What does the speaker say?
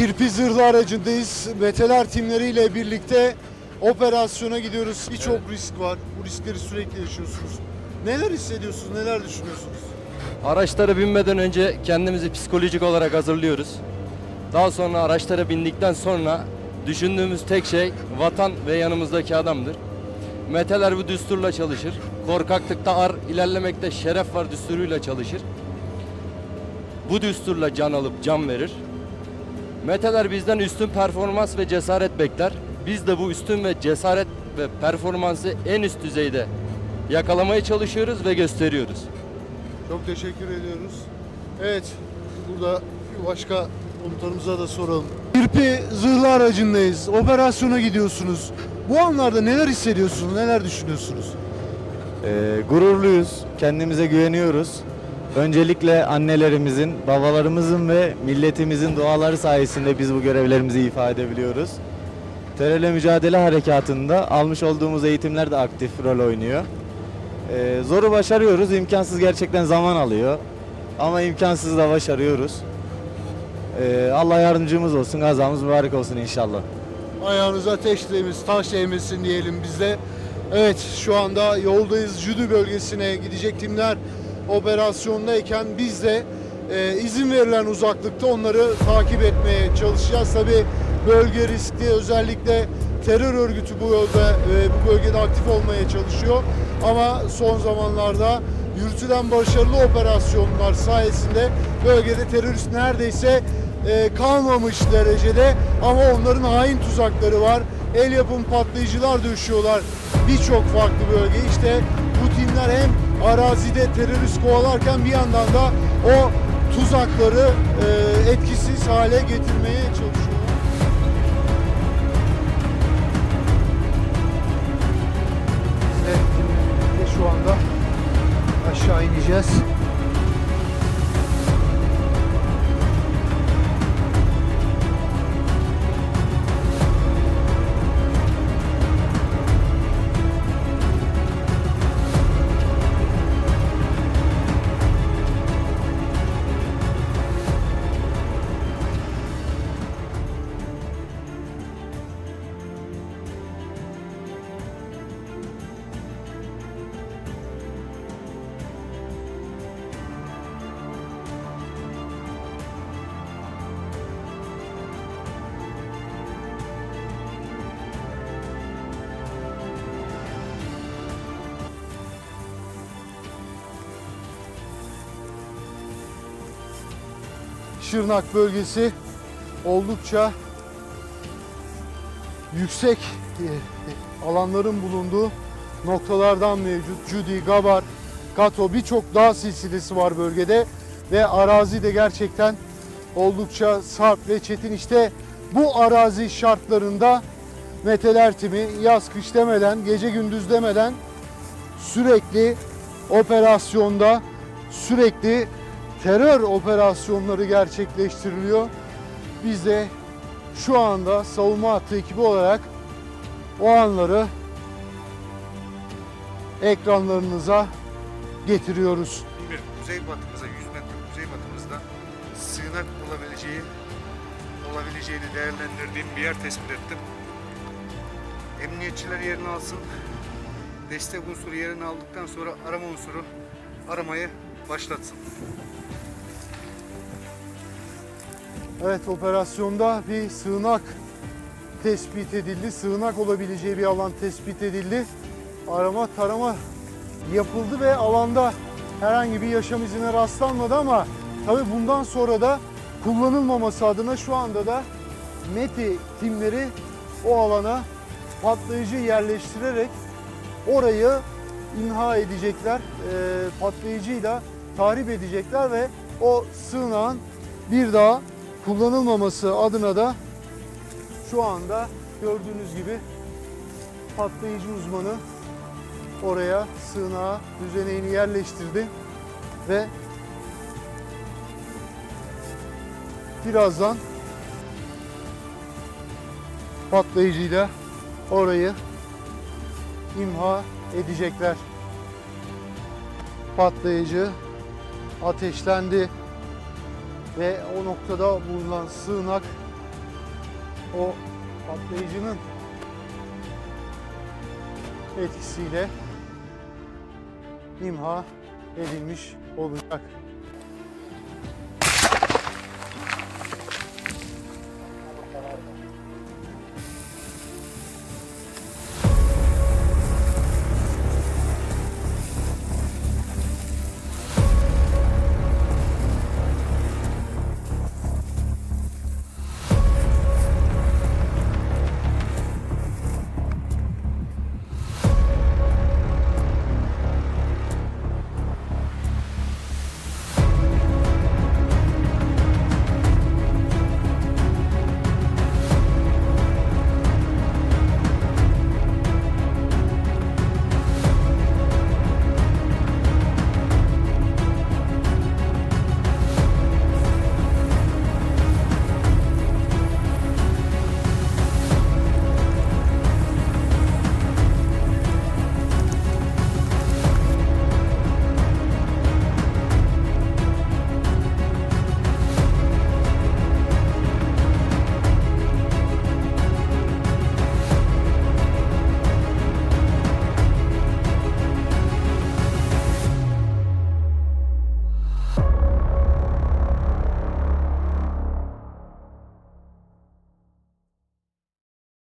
Kirpi zırhlı aracındayız. Meteler timleriyle birlikte operasyona gidiyoruz. Birçok risk var. Bu riskleri sürekli yaşıyorsunuz. Neler hissediyorsunuz, neler düşünüyorsunuz? Araçlara binmeden önce kendimizi psikolojik olarak hazırlıyoruz. Daha sonra araçlara bindikten sonra düşündüğümüz tek şey vatan ve yanımızdaki adamdır. Meteler bu düsturla çalışır. Korkaklıkta ar, ilerlemekte şeref var düsturuyla çalışır. Bu düsturla can alıp can verir. Meteler bizden üstün performans ve cesaret bekler. Biz de bu üstün ve cesaret ve performansı en üst düzeyde yakalamaya çalışıyoruz ve gösteriyoruz. Çok teşekkür ediyoruz. Evet, burada bir başka komutanımıza da soralım. Kirpi zırhlı aracındayız. Operasyona gidiyorsunuz. Bu anlarda neler hissediyorsunuz, neler düşünüyorsunuz? Ee, gururluyuz, kendimize güveniyoruz. Öncelikle annelerimizin, babalarımızın ve milletimizin duaları sayesinde biz bu görevlerimizi ifade edebiliyoruz. Terörle mücadele harekatında almış olduğumuz eğitimler de aktif rol oynuyor. Ee, zoru başarıyoruz, imkansız gerçekten zaman alıyor. Ama imkansız da başarıyoruz. Ee, Allah yardımcımız olsun, gazamız mübarek olsun inşallah. Ayağınıza ateş değmesin, taş değmesin diyelim biz de. Evet, şu anda yoldayız. Jüdü bölgesine gidecek timler operasyondayken biz de e, izin verilen uzaklıkta onları takip etmeye çalışacağız. Tabi bölge riskli, özellikle terör örgütü bu yolda, e, bu bölgede aktif olmaya çalışıyor. Ama son zamanlarda yürütülen başarılı operasyonlar sayesinde bölgede terörist neredeyse e, kalmamış derecede ama onların hain tuzakları var. El yapım patlayıcılar döşüyorlar birçok farklı bölge. İşte bu timler hem arazide terörist kovalarken bir yandan da o tuzakları e, etkisiz hale getirmeye timle birlikte şu anda aşağı ineceğiz. Şırnak bölgesi oldukça yüksek e, alanların bulunduğu noktalardan mevcut. Cudi, Gabar, Kato birçok dağ silsilesi var bölgede ve arazi de gerçekten oldukça sarp ve çetin. İşte bu arazi şartlarında Meteler timi yaz kış demeden, gece gündüz demeden sürekli operasyonda, sürekli terör operasyonları gerçekleştiriliyor. Biz de şu anda savunma hattı ekibi olarak o anları ekranlarınıza getiriyoruz. bir kuzey batımıza 100 metre kuzey batımızda sığınak olabileceği olabileceğini değerlendirdiğim bir yer tespit ettim. Emniyetçiler yerini alsın. Destek unsuru yerini aldıktan sonra arama unsuru aramayı başlatsın. Evet operasyonda bir sığınak tespit edildi. Sığınak olabileceği bir alan tespit edildi. Arama tarama yapıldı ve alanda herhangi bir yaşam izine rastlanmadı ama tabii bundan sonra da kullanılmaması adına şu anda da METI timleri o alana patlayıcı yerleştirerek orayı imha edecekler. Eee, patlayıcıyla tahrip edecekler ve o sığınağın bir daha kullanılmaması adına da şu anda gördüğünüz gibi patlayıcı uzmanı oraya sığınağa düzeneğini yerleştirdi ve birazdan patlayıcıyla orayı imha edecekler. Patlayıcı ateşlendi ve o noktada bulunan sığınak o patlayıcının etkisiyle imha edilmiş olacak.